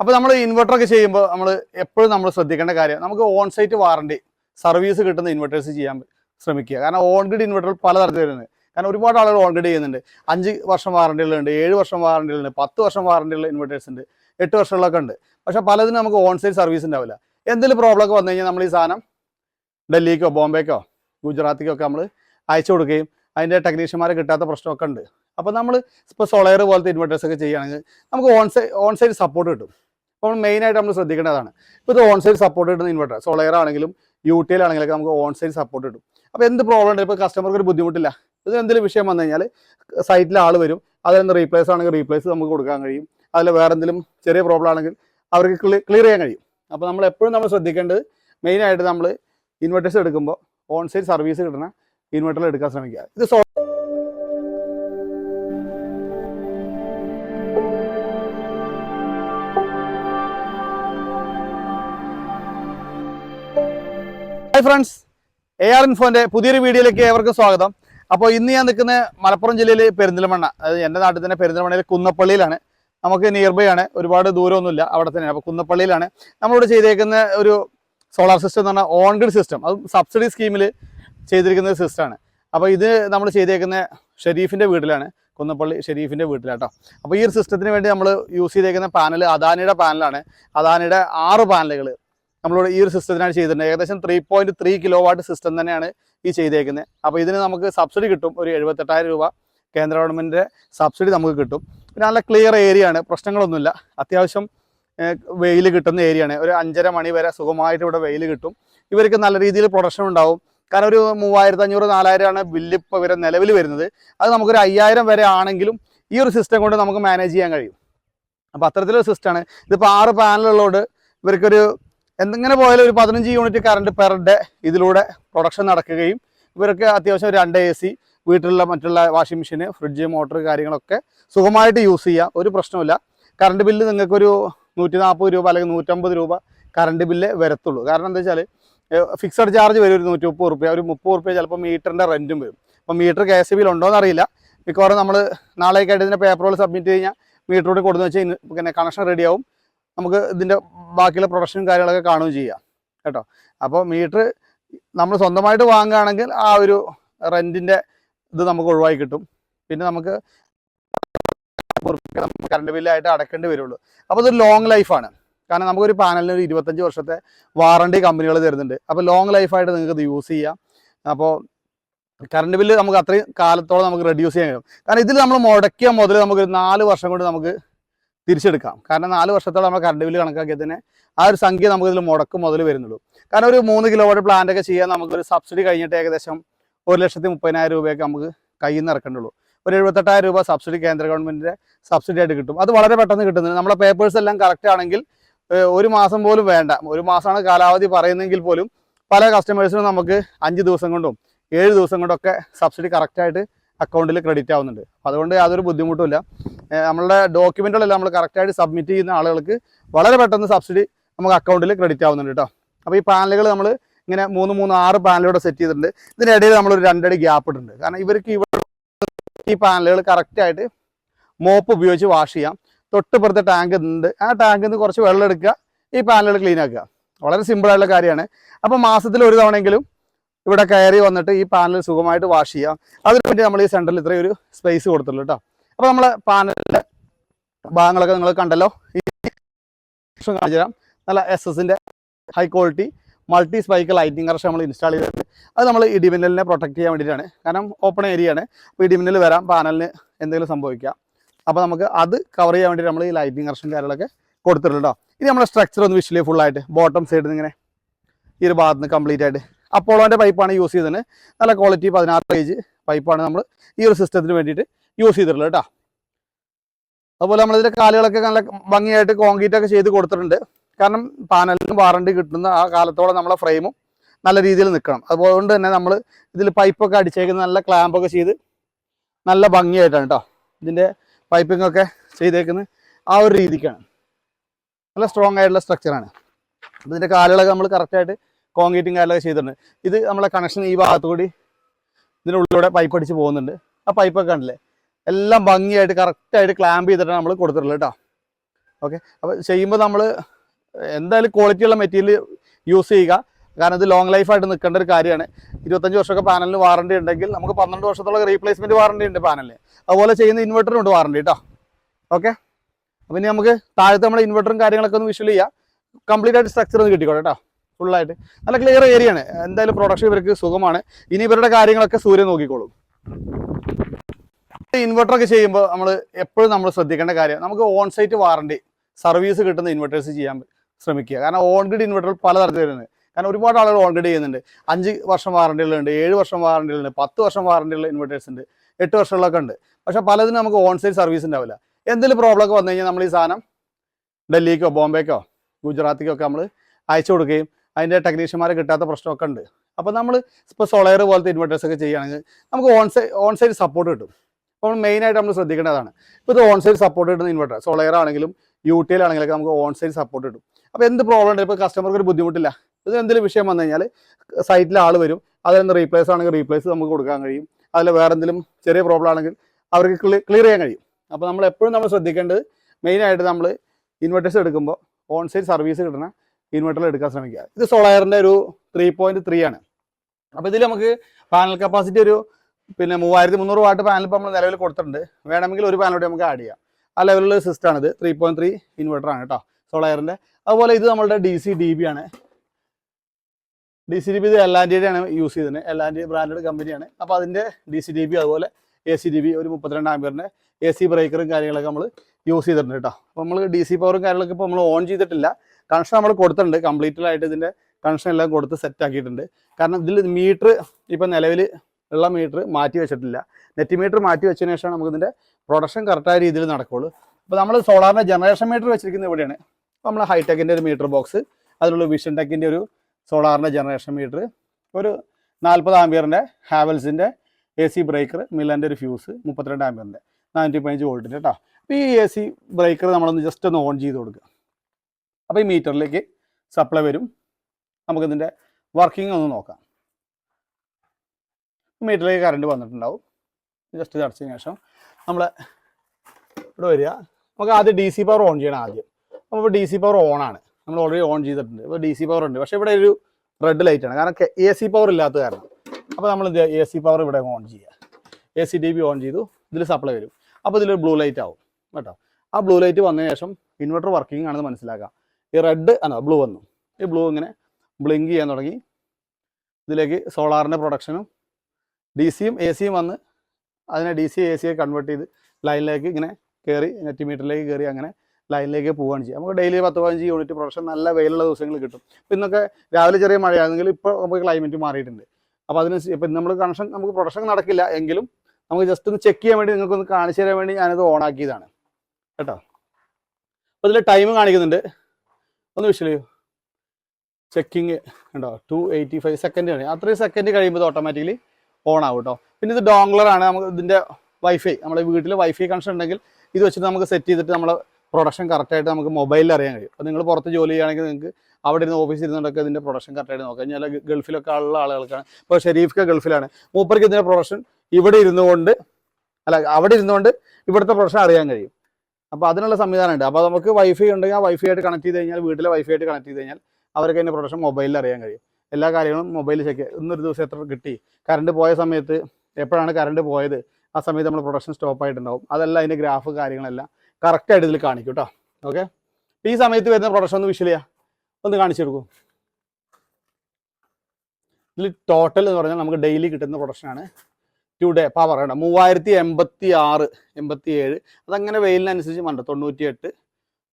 അപ്പോൾ നമ്മൾ ഇൻവെർട്ടർ ഒക്കെ ചെയ്യുമ്പോൾ നമ്മൾ എപ്പോഴും നമ്മൾ ശ്രദ്ധിക്കേണ്ട കാര്യം നമുക്ക് ഓൺ സൈറ്റ് വാറണ്ടി സർവീസ് കിട്ടുന്ന ഇൻവെർട്ടേഴ്സ് ചെയ്യാൻ ശ്രമിക്കുക. കാരണം ഓൺ ഗ്രിഡ് ഇൻവെർട്ടർ പലതരത്തിൽ വരുന്നത് കാരണം ഒരുപാട് ആളുകൾ ഓൺ ഗ്രിഡ് ചെയ്യുന്നുണ്ട്. അഞ്ച് വർഷം വാറണ്ടികളുണ്ട് ഏഴ് വർഷം വാറണ്ടികളുണ്ട് പത്ത് വർഷം വാറണ്ടിയുള്ള ഇൻവെർട്ടേഴ്സ് ഉണ്ട് എട്ട് വർഷമുള്ളൊക്കെ ഉണ്ട്. പക്ഷേ പലതിനും നമുക്ക് ഓൺ സൈറ്റ് സർവീസ് ഉണ്ടാവില്ല. എന്തെങ്കിലും പ്രോബ്ലം ഒക്കെ വന്നു കഴിഞ്ഞാൽ നമ്മൾ ഈ സാധനം ഡൽഹിക്കോ ബോംബെക്കോ ഗുജറാത്തിക്കോ ഒക്കെ നമ്മൾ അയച്ചു കൊടുക്കുകയും അതിന്റെ ടെക്നീഷ്യന്മാരെ കിട്ടാത്ത പ്രശ്നമൊക്കെ ഉണ്ട്. അപ്പോൾ നമ്മൾ ഇപ്പോൾ സോളയർ പോലത്തെ ഇൻവെർട്ടേഴ്സ് ഒക്കെ ചെയ്യുകയാണെങ്കിൽ നമുക്ക് ഓൺ സൈ ഓൺ സൈറ്റ് സപ്പോർട്ട് കിട്ടും. അപ്പോൾ മെയിനായിട്ട് നമ്മൾ ശ്രദ്ധിക്കേണ്ടതാണ്. ഇപ്പോൾ ഇത് ഓൺ സപ്പോർട്ട് കിട്ടുന്ന ഇൻവെർട്ടർ സോളയർ ആണെങ്കിലും യു ടി എൽ ആണെങ്കിലും നമുക്ക് ഓൺ സപ്പോർട്ട് കിട്ടും. അപ്പോൾ എന്ത് പ്രോബ്ലം ഉണ്ട്? ഇപ്പോൾ കസ്റ്റമർക്ക് ഒരു ബുദ്ധിമുട്ടില്ല. ഇത് എന്തെങ്കിലും വിഷയം വന്നു കഴിഞ്ഞാൽ സൈറ്റിൽ ആൾ വരും. അതിലെന്ത് റീപ്ലേസ് ആണെങ്കിൽ റീപ്ലേസ് നമുക്ക് കൊടുക്കാൻ കഴിയും. അതിൽ വേറെ എന്തെങ്കിലും ചെറിയ പ്രോബ്ലം ആണെങ്കിൽ അവർക്ക് ക്ലിയർ ചെയ്യാൻ കഴിയും. അപ്പോൾ നമ്മൾ എപ്പോഴും നമ്മൾ ശ്രദ്ധിക്കേണ്ടത് മെയിനായിട്ട് നമ്മൾ ഇൻവെർട്ടേഴ്സ് എടുക്കുമ്പോൾ ഓൺ സർവീസ് കിട്ടുന്ന ഇൻവെർട്ടറിൽ എടുക്കാൻ ശ്രമിക്കുക. ഇത് so hi friends A R ഇൻഫോന്റെ പുതിയൊരു വീഡിയോയിലേക്ക് ഏവർക്കും സ്വാഗതം. അപ്പോൾ ഇന്ന് ഞാൻ നിൽക്കുന്ന മലപ്പുറം ജില്ലയിലെ പെരിന്തൽമണ്ണ അതായത് എന്റെ നാട്ടിൽ തന്നെ പെരിന്തൽമണ്ണയിൽ കുന്നപ്പള്ളിയിലാണ്. നമുക്ക് നിയർ ബൈ ആണ് ഒരുപാട് ദൂരമൊന്നുമില്ല അവിടെ തന്നെയാണ്. അപ്പോൾ കുന്നപ്പള്ളിയിലാണ് നമ്മളിവിടെ ചെയ്തേക്കുന്ന ഒരു സോളാർ സിസ്റ്റം എന്ന് പറഞ്ഞാൽ ഓൺഗ്രിഡ് സിസ്റ്റം അത് സബ്സിഡി സ്കീമിൽ ചെയ്തിരിക്കുന്ന ഒരു സിസ്റ്റമാണ് അപ്പോൾ ഇത് നമ്മൾ ചെയ്തേക്കുന്ന ഷെരീഫിന്റെ വീട്ടിലാണ് കുന്നപ്പള്ളി ഷെരീഫിന്റെ വീട്ടിലാട്ടോ. അപ്പോൾ ഈ ഒരു സിസ്റ്റത്തിന് വേണ്ടി നമ്മൾ യൂസ് ചെയ്തേക്കുന്ന പാനൽ അദാനിയുടെ പാനലാണ് അദാനിയുടെ ആറ് പാനലുകൾ നമ്മളിവിടെ ഈ ഒരു സിസ്റ്റത്തിനാണ് ചെയ്തിട്ടുണ്ട് ഏകദേശം three point three kilowatt system തന്നെയാണ് ഈ ചെയ്തേക്കുന്നത് അപ്പോൾ ഇതിന് നമുക്ക് സബ്സിഡി കിട്ടും. ഒരു എഴുപത്തെട്ടായിരം രൂപ കേന്ദ്ര ഗവൺമെന്റിന്റെ സബ്സിഡി നമുക്ക് കിട്ടും. പിന്നെ നല്ല ക്ലിയർ ഏരിയ ആണ്. പ്രശ്നങ്ങളൊന്നുമില്ല. അത്യാവശ്യം വെയിൽ കിട്ടുന്ന ഏരിയ ആണ്. ഒരു അഞ്ചര മണി വരെ സുഖമായിട്ട് ഇവിടെ വെയിൽ കിട്ടും. ഇവർക്ക് നല്ല രീതിയിൽ പ്രൊഡക്ഷൻ ഉണ്ടാവും. കാരണം ഒരു മൂവായിരത്തി അഞ്ഞൂറ് നാലായിരമാണ് ബില്ല് ഇപ്പോൾ ഇവരെ നിലവിൽ വരുന്നത്. അത് നമുക്കൊരു അയ്യായിരം വരെ ആണെങ്കിലും ഈ ഒരു സിസ്റ്റം കൊണ്ട് നമുക്ക് മാനേജ് ചെയ്യാൻ കഴിയും. അപ്പോൾ അത്തരത്തിലൊരു സിസ്റ്റമാണ് ഇതിപ്പോൾ ആറ് പാനലുള്ളതുകൊണ്ട് ഇവർക്കൊരു എന്തെങ്ങനെ പോയാലും ഒരു പതിനഞ്ച് യൂണിറ്റ് കറണ്ട് പെർ ഡേ ഇതിലൂടെ പ്രൊഡക്ഷൻ നടക്കുകയും ഇവർക്ക് അത്യാവശ്യം രണ്ട് എ സി വീട്ടിലുള്ള മറ്റുള്ള വാഷിംഗ് മെഷീന് ഫ്രിഡ്ജ് മോട്ടർ കാര്യങ്ങളൊക്കെ സുഖമായിട്ട് യൂസ് ചെയ്യാം. ഒരു പ്രശ്നമില്ല കറണ്ട് ബില്ല് നിങ്ങൾക്കൊരു നൂറ്റി നാൽപ്പത് രൂപ അല്ലെങ്കിൽ നൂറ്റമ്പത് രൂപ കറണ്ട് ബില്ല് വരത്തുള്ളൂ. കാരണം എന്താ വെച്ചാൽ ഫിക്സഡ് ചാർജ് വരും ഒരു നൂറ്റി മുപ്പത് റുപ്യ. ഒരു മുപ്പത് റുപ്യ ചിലപ്പോൾ മീറ്ററിന്റെ റെന്റും വരും. അപ്പോൾ മീറ്റർ കെ എസ് ബിയിൽ എന്നറിയില്ല മിക്കവാറും നമ്മൾ നാളേക്കായിട്ട് ഇതിന്റെ പേപ്പറുകൾ സബ്മിറ്റ് കഴിഞ്ഞാൽ മീറ്ററോട് കൂടി കൊടുത്തു വെച്ചാൽ പിന്നെ കണക്ഷൻ റെഡിയാവും നമുക്ക് ഇതിന്റെ ബാക്കിയുള്ള പ്രൊഡക്ഷനും കാര്യങ്ങളൊക്കെ കാണുകയും ചെയ്യാം കേട്ടോ? അപ്പോൾ മീറ്റർ നമ്മൾ സ്വന്തമായിട്ട് വാങ്ങുകയാണെങ്കിൽ ആ ഒരു റെന്റിന്റെ ഇത് നമുക്ക് ഒഴിവായി കിട്ടും. പിന്നെ നമുക്ക് കറണ്ട് ബില്ലായിട്ട് അടക്കേണ്ടി വരുള്ളൂ. അപ്പോൾ ഇതൊരു ലോങ് ലൈഫാണ് കാരണം നമുക്കൊരു പാനലിന് ഒരു ഇരുപത്തഞ്ച് വർഷത്തെ വാറണ്ടി കമ്പനികൾ തരുന്നുണ്ട്. അപ്പോൾ ലോങ് ലൈഫായിട്ട് നിങ്ങൾക്ക് ഇത് യൂസ് ചെയ്യാം. അപ്പോൾ കറണ്ട് ബില്ല് നമുക്ക് അത്രയും കാലത്തോളം നമുക്ക് റെഡ്യൂസ് ചെയ്യാൻ കഴിയും. കാരണം ഇതിൽ നമ്മൾ മുടക്കിയ മുതൽ നമുക്കൊരു നാല് വർഷം കൊണ്ട് നമുക്ക് തിരിച്ചെടുക്കാം. കാരണം നാല് വർഷത്തോളം നമ്മൾ കറണ്ട് ബില്ല് കണക്കാക്കിയാൽ തന്നെ ആ ഒരു സംഖ്യ നമുക്ക് ഇതിൽ മുടക്ക് മുതൽ വരുന്നുള്ളൂ. കാരണം ഒരു മൂന്ന് കിലോ വാട്ട് പ്ലാന്റ് ഒക്കെ ചെയ്യാൻ നമുക്കൊരു സബ്സിഡി കഴിഞ്ഞിട്ട് ഏകദേശം ഒരു ലക്ഷത്തി മുപ്പതിനായിരം രൂപയൊക്കെ നമുക്ക് കയ്യിൽ നിന്ന് ഇറക്കേണ്ടുള്ളൂ. ഒരു എഴുപത്തെട്ടായിരം രൂപ സബ്സിഡി കേന്ദ്ര ഗവൺമെന്റിന്റെ സബ്സിഡി ആയിട്ട് കിട്ടും. അത് വളരെ പെട്ടെന്ന് കിട്ടുന്നുണ്ട് നമ്മുടെ പേപ്പേഴ്സ് എല്ലാം കറക്റ്റ് ആണെങ്കിൽ ഒരു മാസം പോലും വേണ്ട. ഒരു മാസമാണ് കാലാവധി പറയുന്നെങ്കിൽ പോലും പല കസ്റ്റമേഴ്സിനും നമുക്ക് അഞ്ച് ദിവസം കൊണ്ടും ഏഴ് ദിവസം കൊണ്ടൊക്കെ സബ്സിഡി കറക്റ്റായിട്ട് അക്കൗണ്ടിൽ ക്രെഡിറ്റ് ആവുന്നുണ്ട്. അതുകൊണ്ട് യാതൊരു ബുദ്ധിമുട്ടുമില്ല. നമ്മളുടെ ഡോക്യുമെന്റുകളെല്ലാം നമ്മൾ കറക്റ്റായിട്ട് സബ്മിറ്റ് ചെയ്യുന്ന ആളുകൾക്ക് വളരെ പെട്ടെന്ന് സബ്സിഡി നമുക്ക് അക്കൗണ്ടിൽ ക്രെഡിറ്റ് ആവുന്നുണ്ട് കേട്ടോ അപ്പോൾ ഈ പാനലുകൾ നമ്മൾ ഇങ്ങനെ മൂന്ന് മൂന്ന് ആറ് പാനലുകൂടെ സെറ്റ് ചെയ്തിട്ടുണ്ട്. ഇതിനിടയിൽ നമ്മളൊരു രണ്ടടി ഗ്യാപ്പ് ഇട്ടിട്ടുണ്ട്. കാരണം ഇവർക്ക് ഇവിടെ ഈ പാനലുകൾ കറക്റ്റായിട്ട് മോപ്പ് ഉപയോഗിച്ച് വാഷ് ചെയ്യാം. തൊട്ടുപുറത്തെ ടാങ്ക് ഉണ്ട് ആ ടാങ്കിൽ നിന്ന് കുറച്ച് വെള്ളം എടുക്കുക. ഈ പാനലുകൾ ക്ലീൻ ആക്കുക. വളരെ സിമ്പിളായിട്ടുള്ള കാര്യമാണ്. അപ്പോൾ മാസത്തിൽ ഒരു തവണയെങ്കിലും ഇവിടെ കയറി വന്നിട്ട് ഈ പാനൽ സുഖമായിട്ട് വാഷ് ചെയ്യാം. അതിനു വേണ്ടി നമ്മൾ ഈ സെന്ററിൽ ഇത്രയും ഒരു സ്പേസ് കൊടുത്തുള്ളൂ കേട്ടോ അപ്പോൾ നമ്മളെ പാനലിന്റെ ഭാഗങ്ങളൊക്കെ നിങ്ങൾ കണ്ടല്ലോ. ഈ കാണിച്ചു നല്ല എസ് എസിന്റെ high quality multi spike lighting correction നമ്മൾ ഇൻസ്റ്റാൾ ചെയ്തിട്ടുണ്ട്. അത് നമ്മൾ ഇടിമിന്നലിനെ പ്രൊട്ടക്ട് ചെയ്യാൻ വേണ്ടിയിട്ടാണ്. കാരണം ഓപ്പൺ ഏരിയ ആണ്. അപ്പോൾ ഇടിമിന്നൽ വരാം പാനലിന് എന്തെങ്കിലും സംഭവിക്കാം. അപ്പോൾ നമുക്ക് അത് കവർ ചെയ്യാൻ വേണ്ടിയിട്ട് നമ്മൾ ഈ ലൈറ്റിംഗ് കറക്ഷൻ കാര്യങ്ങളൊക്കെ കൊടുത്തിട്ടുണ്ട് കേട്ടോ ഇനി നമ്മുടെ സ്ട്രക്ചർ ഒന്ന് വിഷ്വലി ഫുള്ളായിട്ട് ബോട്ടം സൈഡിൽ നിന്ന് ഇങ്ങനെ ഈ ഒരു ഭാഗത്ത് നിന്ന് കംപ്ലീറ്റ് ആയിട്ട് അപ്പോളോന്റെ പൈപ്പാണ് യൂസ് ചെയ്തത് നല്ല ക്വാളിറ്റി പതിനാറ് കേജ് പൈപ്പാണ് നമ്മൾ ഈ ഒരു സിസ്റ്റത്തിന് വേണ്ടിയിട്ട് യൂസ് ചെയ്തിട്ടുള്ളത് കേട്ടോ. അതുപോലെ നമ്മളിതിന്റെ കാലുകളൊക്കെ നല്ല ഭംഗിയായിട്ട് കോൺക്രീറ്റ് ഒക്കെ ചെയ്ത് കൊടുത്തിട്ടുണ്ട്. കാരണം പാനലിനും വാറണ്ടി കിട്ടുന്ന ആ കാലത്തോളം നമ്മളെ ഫ്രെയിമും നല്ല രീതിയിൽ നിൽക്കണം. അതുകൊണ്ട് തന്നെ നമ്മൾ ഇതിൽ പൈപ്പൊക്കെ അടിച്ചേക്കുന്ന നല്ല ക്ലാമ്പൊക്കെ ചെയ്ത് നല്ല ഭംഗിയായിട്ടാണ് കേട്ടോ ഇതിന്റെ പൈപ്പിംഗ് ഒക്കെ ചെയ്തേക്കുന്നത് ആ ഒരു രീതിക്കാണ്. നല്ല സ്ട്രോങ് ആയിട്ടുള്ള സ്ട്രക്ചറാണ് ഇതിന്റെ കാലുകളൊക്കെ നമ്മൾ കറക്റ്റായിട്ട് കോൺക്രീറ്റും കാര്യങ്ങളൊക്കെ ചെയ്തിട്ടുണ്ട്. ഇത് നമ്മളെ കണക്ഷൻ ഈ ഭാഗത്തു കൂടി ഇതിനുള്ളിലൂടെ പൈപ്പ് അടിച്ച് പോകുന്നുണ്ട്. ആ പൈപ്പൊക്കെ കണ്ടില്ലേ? എല്ലാം ഭംഗിയായിട്ട് കറക്റ്റായിട്ട് ക്ലാമ്പ് ചെയ്തിട്ടാണ് നമ്മൾ കൊടുത്തിട്ടുള്ളത് കേട്ടോ. ഓക്കെ അപ്പോൾ ചെയ്യുമ്പോൾ നമ്മൾ എന്തായാലും ക്വാളിറ്റിയുള്ള മെറ്റീരിയൽ യൂസ് ചെയ്യുക. കാരണം ഇത് ലോങ് ലൈഫായിട്ട് നിൽക്കേണ്ട ഒരു കാര്യമാണ്. ഇരുപത്തഞ്ച് വർഷമൊക്കെ പാനലിന് വാറണ്ടി ഉണ്ടെങ്കിൽ നമുക്ക് പന്ത്രണ്ട് വർഷത്തോളം റീപ്ലേസ്മെന്റ് വാറണ്ടി ഉണ്ട് പാനലിന് അതുപോലെ ചെയ്യുന്ന ഇൻവെർട്ടറും ഉണ്ട് വാറണ്ടി കേട്ടോ ഓക്കെ അപ്പം ഇനി നമുക്ക് താഴത്തെ നമ്മുടെ ഇൻവെർട്ടറും കാര്യങ്ങളൊക്കെ ഒന്ന് വിഷ്വൽ ചെയ്യാം. കംപ്ലീറ്റ് ആയിട്ട് സ്ട്രക്ചർ ഒന്ന് കിട്ടിക്കോട്ടെ കേട്ടോ ഫുള്ളായിട്ട് നല്ല ക്ലിയർ ഏരിയ ആണ്. എന്തായാലും പ്രൊഡക്ഷൻ ഇവർക്ക് സുഖമാണ്. ഇനി ഇവരുടെ കാര്യങ്ങളൊക്കെ സൂര്യൻ നോക്കിക്കോളും. ഇൻവെർട്ടറൊക്കെ ചെയ്യുമ്പോൾ നമ്മൾ എപ്പോഴും നമ്മൾ ശ്രദ്ധിക്കേണ്ട കാര്യം നമുക്ക് ഓൺ സൈറ്റ് വാറണ്ടി സർവീസ് കിട്ടുന്ന ഇൻവെർട്ടേഴ്സ് ചെയ്യാൻ ശ്രമിക്കുക. കാരണം ഓൺ ഗ്രിഡ് ഇൻവെർട്ടർ പലതരത്തിൽ വരുന്നത് കാരണം ഒരുപാട് ആളുകൾ ഓൺ ഗ്രിഡ് ചെയ്യുന്നുണ്ട്. അഞ്ച് വർഷം വാറണ്ടികളുണ്ട് ഏഴ് വർഷം വാറണ്ടികളുണ്ട് പത്ത് വർഷം വാറണ്ടിയുള്ള ഇൻവെർട്ടേഴ്സ് ഉണ്ട് എട്ട് വർഷമുള്ളൊക്കെ ഉണ്ട്. പക്ഷേ പലതിനും നമുക്ക് ഓൺ സൈറ്റ് സർവീസ് ഉണ്ടാവില്ല. എന്തെങ്കിലും പ്രോബ്ലം ഒക്കെ വന്നു കഴിഞ്ഞാൽ നമ്മൾ ഈ സാധനം ഡൽഹിക്കോ ബോംബെക്കോ ഗുജറാത്തിക്കോ ഒക്കെ നമ്മൾ അയച്ചു കൊടുക്കുകയും അതിന്റെ ടെക്നീഷ്യന്മാരെ കിട്ടാത്ത പ്രശ്നമൊക്കെ ഉണ്ട്. അപ്പോൾ നമ്മൾ ഇപ്പോൾ സോളയർ പോലത്തെ ഇൻവെർട്ടേഴ്സ് ഒക്കെ ചെയ്യുകയാണെങ്കിൽ നമുക്ക് on on side on side support കിട്ടും. അപ്പോൾ മെയിനായിട്ട് നമ്മൾ ശ്രദ്ധിക്കേണ്ടതാണ്. ഇപ്പോൾ ഇത് ഓൺസൈഡ് സപ്പോർട്ട് കിട്ടുന്ന ഇൻവെർട്ടർ സോളയർ ആണെങ്കിലും യു ടി എൽ ആണെങ്കിലൊക്കെ നമുക്ക് ഓൺസൈഡ് സപ്പോർട്ട് കിട്ടും. അപ്പോൾ എന്ത് പ്രോബ്ലം ഉണ്ട്? ഇപ്പോൾ കസ്റ്റമർക്ക് ഒരു ബുദ്ധിമുട്ടില്ല. ഇത് എന്തെങ്കിലും വിഷയം വന്നു കഴിഞ്ഞാൽ സൈറ്റിൽ ആൾ വരും. അതിൽ റീപ്ലേസ് ആണെങ്കിൽ റീപ്ലേസ് നമുക്ക് കൊടുക്കാൻ കഴിയും. അതിൽ വേറെ എന്തെങ്കിലും ചെറിയ പ്രോബ്ലം ആണെങ്കിൽ അവർക്ക് ക്ലിയർ ചെയ്യാൻ കഴിയും. അപ്പോൾ നമ്മൾ എപ്പോഴും നമ്മൾ ശ്രദ്ധിക്കേണ്ടത് മെയിനായിട്ട് നമ്മൾ ഇൻവെർട്ടേഴ്സ് എടുക്കുമ്പോൾ ഓൺ സൈഡ് സർവീസ് കിട്ടുന്ന ഇൻവെർട്ടറിൽ എടുക്കാൻ ശ്രമിക്കുക. ഇത് സോളയറിന്റെ ഒരു ത്രീ പോയിന്റ് ത്രീ ആണ്. അപ്പോൾ ഇതിൽ നമുക്ക് പാനൽ കപ്പാസിറ്റി ഒരു പിന്നെ മൂവായിരത്തി മുന്നൂറ് വാട്ട് പാനൽ ഇപ്പോൾ നമ്മൾ നിലവിൽ കൊടുത്തിട്ടുണ്ട്. വേണമെങ്കിൽ ഒരു പാനൽ കൂടി നമുക്ക് ആഡ് ചെയ്യാം. ആ ലെവലിലുള്ള ഇത്. ത്രീ പോയിന്റ് ത്രീ ഇൻവെർട്ടർ ആണ് കേട്ടോ സോളയറിന്റെ അതുപോലെ ഇത് നമ്മളുടെ ഡി സി ഡി ബി ആണ്. ഡി സി ഡി ബി ഇത് ആൻഡിയുടെ ആണ് യൂസ് ചെയ്തത്. ആൻഡി ബ്രാൻഡഡ് കമ്പനിയാണ് അപ്പോൾ അതിന്റെ ഡി സി ഡി ബി അതുപോലെ എ സി ഡി ബി ഒരു മുപ്പത്തിരണ്ട് ആംബിയറിന്റെ എ സി ബ്രേക്കറും കാര്യങ്ങളൊക്കെ നമ്മൾ യൂസ് ചെയ്തിട്ടുണ്ട് കേട്ടോ അപ്പോൾ നമ്മൾ ഡി സി പവറും കാര്യങ്ങളൊക്കെ ഇപ്പോൾ നമ്മൾ ഓൺ ചെയ്തിട്ടില്ല. കണക്ഷൻ നമ്മൾ കൊടുത്തിട്ടുണ്ട്. കംപ്ലീറ്റഡ് ആയിട്ട് ഇതിന്റെ കണക്ഷൻ എല്ലാം കൊടുത്ത് സെറ്റ് ആക്കിയിട്ടുണ്ട്. കാരണം ഇതിൽ മീറ്റർ ഇപ്പം നിലവിൽ ഉള്ള മീറ്റർ മാറ്റി വെച്ചിട്ടില്ല. നെറ്റ് മീറ്റർ മാറ്റി വെച്ചതിന് ശേഷം നമുക്ക് ഇതിന്റെ പ്രൊഡക്ഷൻ കറക്റ്റായ രീതിയിൽ നടക്കുള്ളൂ. അപ്പോൾ നമ്മൾ സോളാറിന്റെ ജനറേഷൻ മീറ്റർ വെച്ചിരിക്കുന്നത് ഇവിടെയാണ്. നമ്മൾ ഹൈടെക്കിന്റെ ഒരു മീറ്റർ ബോക്സ് അതിലുള്ള വിഷൻ ടെക്കിന്റെ ഒരു സോളാറിന്റെ ജനറേഷൻ മീറ്റർ ഒരു നാൽപ്പത് ആംബിയറിന്റെ ഹാവൽസിന്റെ എ സി ബ്രേക്കർ മില്ലന്റെ ഒരു ഫ്യൂസ് മുപ്പത്തിരണ്ട് ആംബിയറിന്റെ നാനൂറ്റി പതിനഞ്ച് വോൾട്ടിന്റെ കേട്ടോ അപ്പോൾ ഈ എ സി ബ്രേക്കർ നമ്മളൊന്ന് ജസ്റ്റ് ഒന്ന് ഓൺ ചെയ്ത് കൊടുക്കുക അപ്പോൾ ഈ മീറ്ററിലേക്ക് സപ്ലൈ വരും. നമുക്കിതിന്റെ വർക്കിംഗ് ഒന്ന് നോക്കാം. മീറ്ററിലേക്ക് കറണ്ട് വന്നിട്ടുണ്ടാവും. ജസ്റ്റ് അടച്ചതിന് ശേഷം നമ്മൾ ഇവിടെ വരിക. നമുക്ക് ആദ്യം ഡി സി പവർ ഓൺ ചെയ്യണം ആദ്യം. അപ്പോൾ ഡി സി പവർ ഓൺ ആണ്. നമ്മൾ ഓൾറെഡി ഓൺ ചെയ്തിട്ടുണ്ട്. ഇപ്പോൾ ഡി സി പവർ ഉണ്ട്. പക്ഷേ ഇവിടെ ഒരു റെഡ് ലൈറ്റ് ആണ്. കാരണം എ സി പവർ ഇല്ലാത്ത കാരണം. അപ്പോൾ നമ്മൾ എ സി പവർ ഇവിടെ ഓൺ ചെയ്യുക A C D B on ചെയ്തു. ഇതിൽ സപ്ലൈ വരും. അപ്പോൾ ഇതിലൊരു ബ്ലൂ ലൈറ്റ് ആവും. കേട്ടോ? ആ ബ്ലൂ ലൈറ്റ് വന്നതിന് ശേഷം ഇൻവെർട്ടർ വർക്കിംഗ് ആണെന്ന് മനസ്സിലാക്കാം. ഈ റെഡ് അല്ല ബ്ലൂ വന്നു. ഈ ബ്ലൂ ഇങ്ങനെ ബ്ലിങ്ക് ചെയ്യാൻ തുടങ്ങി. ഇതിലേക്ക് സോളാറിന്റെ പ്രൊഡക്ഷനും ഡി സിയും എ സിയും വന്ന് അതിനെ ഡി സി എ സിയെ കൺവേർട്ട് ചെയ്ത് ലൈനിലേക്ക് ഇങ്ങനെ കയറി നെറ്റ് മീറ്ററിലേക്ക് കയറി അങ്ങനെ ലൈനിലേക്ക് പോവുകയാണ് ചെയ്യുക. നമുക്ക് ഡെയിലി പത്ത് പതിനഞ്ച് യൂണിറ്റ് പ്രൊഡക്ഷൻ നല്ല വെയിലുള്ള ദിവസങ്ങൾ കിട്ടും. ഇപ്പം ഇന്നൊക്കെ രാവിലെ ചെറിയ മഴയാണെങ്കിൽ ഇപ്പോൾ നമുക്ക് ക്ലൈമറ്റ് മാറിയിട്ടുണ്ട്. അപ്പോൾ അതിന് ഇപ്പം നമ്മൾ കണക്ഷൻ നമുക്ക് പ്രൊഡക്ഷൻ നടക്കില്ല എങ്കിലും നമുക്ക് ജസ്റ്റ് ഒന്ന് ചെക്ക് ചെയ്യാൻ വേണ്ടി നിങ്ങൾക്ക് ഒന്ന് കാണിച്ചു തരാൻ വേണ്ടി ഞാനത് ഓൺ ആക്കിയതാണ്. കേട്ടോ? അപ്പോൾ ഇതിൽ ടൈം കാണിക്കുന്നുണ്ട്. ഒന്ന് ചെയ്യൂ. ചെക്കിങ് ഉണ്ടോ? ടു എയ്റ്റി ഫൈവ് സെക്കൻഡ് ആണ്. അത്രയും സെക്കൻഡ് കഴിയുമ്പോൾ ഓട്ടോമാറ്റിക്കലി ഓൺ ആവും കേട്ടോ പിന്നെ ഇത് ഡോങ്ലർ ആണ്. നമുക്ക് ഇതിന്റെ വൈഫൈ നമ്മുടെ വീട്ടിൽ വൈഫൈ കണക്ഷൻ ഉണ്ടെങ്കിൽ ഇത് വെച്ചിട്ട് നമുക്ക് സെറ്റ് ചെയ്തിട്ട് നമ്മളെ പ്രൊഡക്ഷൻ കറക്റ്റായിട്ട് നമുക്ക് മൊബൈലിൽ അറിയാൻ കഴിയും. അപ്പോൾ നിങ്ങൾ പുറത്ത് ജോലി ചെയ്യുകയാണെങ്കിൽ നിങ്ങൾക്ക് അവിടെ ഇരുന്ന് ഓഫീസിൽ ഇരുന്നുകൊണ്ടൊക്കെ ഇതിന്റെ പ്രൊഡക്ഷൻ കറക്റ്റായിട്ട് നോക്കാം. കഴിഞ്ഞാൽ ഗൾഫിലൊക്കെ ഉള്ള ആളുകൾക്കാണ്. ഇപ്പോൾ ഷെരീഫ്ക്ക് ഗൾഫിലാണ്. മൂപ്പർക്ക് ഇതിന്റെ പ്രൊഡക്ഷൻ ഇവിടെ ഇരുന്നുകൊണ്ട് അല്ല അവിടെ ഇരുന്നുകൊണ്ട് ഇവിടുത്തെ പ്രൊഡക്ഷൻ അറിയാൻ കഴിയും. അപ്പോൾ അതിനുള്ള സംവിധാനം ഉണ്ട് അപ്പോൾ നമുക്ക് വൈഫൈ ഉണ്ടെങ്കിൽ ആ വൈഫൈ ആയിട്ട് കണക്ട് ചെയ്ത് കഴിഞ്ഞാൽ വീട്ടിലെ വൈഫൈ ആയിട്ട് കണക്ട് ചെയ്ത് കഴിഞ്ഞാൽ അവർക്ക് അതിന്റെ പ്രൊഡക്ഷൻ മൊബൈലിൽ അറിയാൻ കഴിയും. എല്ലാ കാര്യങ്ങളും മൊബൈലിൽ ചെക്ക് ഇന്നൊരു ദിവസം എത്ര കിട്ടി? കറണ്ട് പോയ സമയത്ത് എപ്പോഴാണ് കറണ്ട് പോയത്? ആ സമയത്ത് നമ്മൾ പ്രൊഡക്ഷൻ സ്റ്റോപ്പ് ആയിട്ടുണ്ടാവും. അതെല്ലാം അതിന്റെ ഗ്രാഫ് കാര്യങ്ങളെല്ലാം കറക്റ്റായിട്ട് ഇതിൽ കാണിക്കും കേട്ടോ ഓക്കെ ഈ സമയത്ത് വരുന്ന പ്രൊഡക്ഷൻ ഒന്ന് ചെയ്യാം. ഒന്ന് കാണിച്ചു കൊടുക്കും. ഇതിൽ ടോട്ടൽ എന്ന് പറഞ്ഞാൽ നമുക്ക് ഡെയിലി കിട്ടുന്ന പ്രൊഡക്ഷനാണ് ടു ഡേ പവർ കേട്ടോ മൂവായിരത്തി എൺപത്തി ആറ് എൺപത്തി ഏഴ് അതങ്ങനെ വെയിലിനനുസരിച്ച് മണ്ട തൊണ്ണൂറ്റി എട്ട്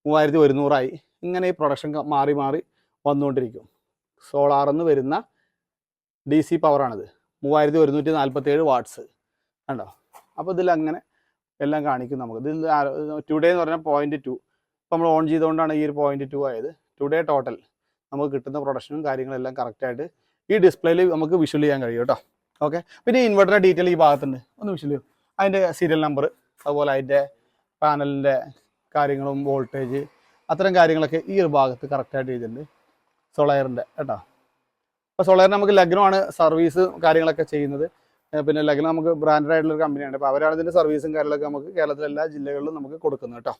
മൂവായിരത്തി ഒരുന്നൂറായി. ഇങ്ങനെ ഈ പ്രൊഡക്ഷൻ മാറി മാറി വന്നുകൊണ്ടിരിക്കും. സോളാറിൽ വരുന്ന ഡി സി പവറാണിത് മൂവായിരത്തി ഒരുന്നൂറ്റി നാൽപ്പത്തി ഏഴ് വാട്ട്സ് കണ്ടോ? അപ്പോൾ ഇതിൽ അങ്ങനെ എല്ലാം കാണിക്കും നമുക്ക്. ഇതിൽ ടുഡേ എന്ന് പറഞ്ഞാൽ പോയിന്റ് ടു ഇപ്പോൾ നമ്മൾ ഓൺ ചെയ്തുകൊണ്ടാണ് ഈ ഒരു പോയിന്റ് ടു ആയത്. ടുഡേ ടോട്ടൽ നമുക്ക് കിട്ടുന്ന പ്രൊഡക്ഷനും കാര്യങ്ങളെല്ലാം കറക്റ്റായിട്ട് ഈ ഡിസ്പ്ലേയിൽ നമുക്ക് വിഷ്വൽ ചെയ്യാൻ കഴിയും കേട്ടോ. ഓക്കെ പിന്നെ ഇൻവെർട്ടറിന്റെ ഡീറ്റെയിൽ ഈ ഭാഗത്തുണ്ട്. ഒന്ന് ചെയ്യും അതിന്റെ സീരിയൽ നമ്പർ അതുപോലെ അതിന്റെ പാനലിന്റെ കാര്യങ്ങളും വോൾട്ടേജ് അത്തരം കാര്യങ്ങളൊക്കെ ഈ ഒരു ഭാഗത്ത് കറക്റ്റായിട്ട് എഴുതിയിട്ടുണ്ട്. സോളയറിന്റെ കേട്ടോ? അപ്പോൾ സോളയറിന് നമുക്ക് ലഗ്നമാണ് സർവീസ് കാര്യങ്ങളൊക്കെ ചെയ്യുന്നത്. പിന്നെ ലഗ്നം നമുക്ക് ബ്രാൻഡഡ് ആയിട്ടുള്ള കമ്പനിയാണ് അപ്പോൾ അവരാണ് ഇതിന്റെ സർവീസും കാര്യങ്ങളൊക്കെ നമുക്ക് കേരളത്തിലെ എല്ലാ ജില്ലകളിലും നമുക്ക് കൊടുക്കുന്നത് കേട്ടോ.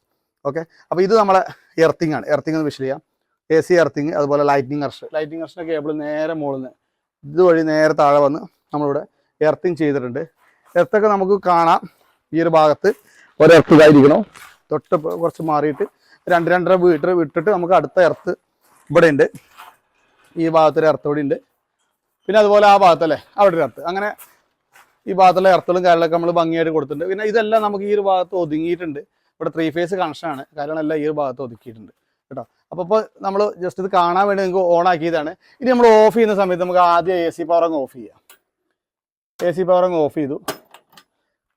ഓക്കെ അപ്പോൾ ഇത് നമ്മളെ എർത്തിങ് ആണ്. എർത്തിങ് എന്ന് വിഷയം ചെയ്യാം എ സി എർത്തിങ് അതുപോലെ ലൈറ്റിംഗ് കർഷ് ലൈറ്റിംഗ് കർഷിന്റെ കേബിൾ നേരെ മുകളിൽ നിന്ന് ഇതുവഴി നേരെ താഴെ വന്ന് നമ്മളിവിടെ എർത്തിങ് ചെയ്തിട്ടുണ്ട്. എർത്തൊക്കെ നമുക്ക് കാണാം. ഈ ഒരു ഭാഗത്ത് ഒരു എർത്ത് തൊട്ട് കുറച്ച് മാറിയിട്ട് രണ്ട് രണ്ടര മീറ്റർ വിട്ടിട്ട് നമുക്ക് അടുത്ത എർത്ത് ഇവിടെ ഉണ്ട്. ഈ ഭാഗത്തൊരു എർത്ത് ഇവിടെ ഉണ്ട്. പിന്നെ അതുപോലെ ആ ഭാഗത്തല്ലേ? അവിടെ ഒരു എർത്ത് അങ്ങനെ ഈ ഭാഗത്തുള്ള എർത്തുകളും കാര്യങ്ങളൊക്കെ നമ്മൾ ഭംഗിയായിട്ട് കൊടുത്തിട്ടുണ്ട്. പിന്നെ ഇതെല്ലാം നമുക്ക് ഈ ഒരു ഭാഗത്ത് ഒതുങ്ങിയിട്ടുണ്ട്. ഇവിടെ ത്രീ ഫേസ് കണക്ഷനാണ് കാര്യങ്ങളെല്ലാം ഈ ഒരു ഭാഗത്ത് ഒതുക്കിയിട്ടുണ്ട്. കേട്ടോ? അപ്പോൾ ഇപ്പോൾ നമ്മൾ ജസ്റ്റ് ഇത് കാണാൻ വേണ്ടി നിങ്ങൾക്ക് ഓൺ ആക്കിയതാണ്. ഇനി നമ്മൾ ഓഫ് ചെയ്യുന്ന സമയത്ത് നമുക്ക് ആദ്യം എ സി പവർ അങ്ങ് ഓഫ് ചെയ്യാം. എ സി പവർ അങ്ങ് ഓഫ് ചെയ്തു.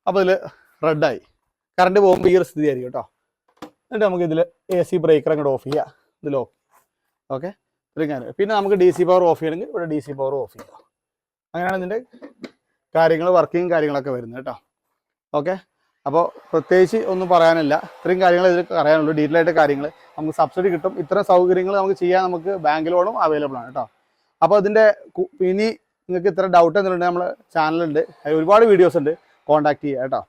അപ്പോൾ ഇതിൽ റെഡായി കറണ്ട് പോകുമ്പോൾ ഈ ഒരു സ്ഥിതി ആയിരിക്കും കേട്ടോ എന്നിട്ട് നമുക്ക് ഇതിൽ എ സി ബ്രേക്കർ അങ്ങോട്ട് ഓഫ് ചെയ്യാം. ഇതിൽ ഓഫ് ഓക്കെ ഇത്രയും പിന്നെ നമുക്ക് ഡി സി പവർ ഓഫ് ചെയ്യണമെങ്കിൽ ഇവിടെ ഡി സി പവർ ഓഫ് ചെയ്യാം. അങ്ങനെയാണ് ഇതിന്റെ കാര്യങ്ങൾ വർക്കിങ് കാര്യങ്ങളൊക്കെ വരുന്നത് കേട്ടോ ഓക്കെ അപ്പോൾ പ്രത്യേകിച്ച് ഒന്നും പറയാനില്ല. ഇത്രയും കാര്യങ്ങൾ ഇതിൽ പറയാനുള്ളൂ ഡീറ്റെയിൽ ആയിട്ട് കാര്യങ്ങൾ നമുക്ക് സബ്സിഡി കിട്ടും. ഇത്ര സൗകര്യങ്ങൾ നമുക്ക് ചെയ്യാൻ നമുക്ക് ബാങ്ക് ലോണും അവൈലബിൾ ആണ് കേട്ടോ അപ്പോൾ ഇതിന്റെ ഇനി നിങ്ങൾക്ക് ഇത്ര ഡൗട്ട് എന്നുണ്ടെങ്കിൽ നമ്മൾ ചാനലുണ്ട് അതിൽ ഒരുപാട് വീഡിയോസ് ഉണ്ട്. കോൺടാക്ട് ചെയ്യുക കേട്ടോ.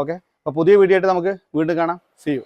ഓക്കെ അപ്പോൾ പുതിയ വീഡിയോ ആയിട്ട് നമുക്ക് വീണ്ടും കാണാം. C U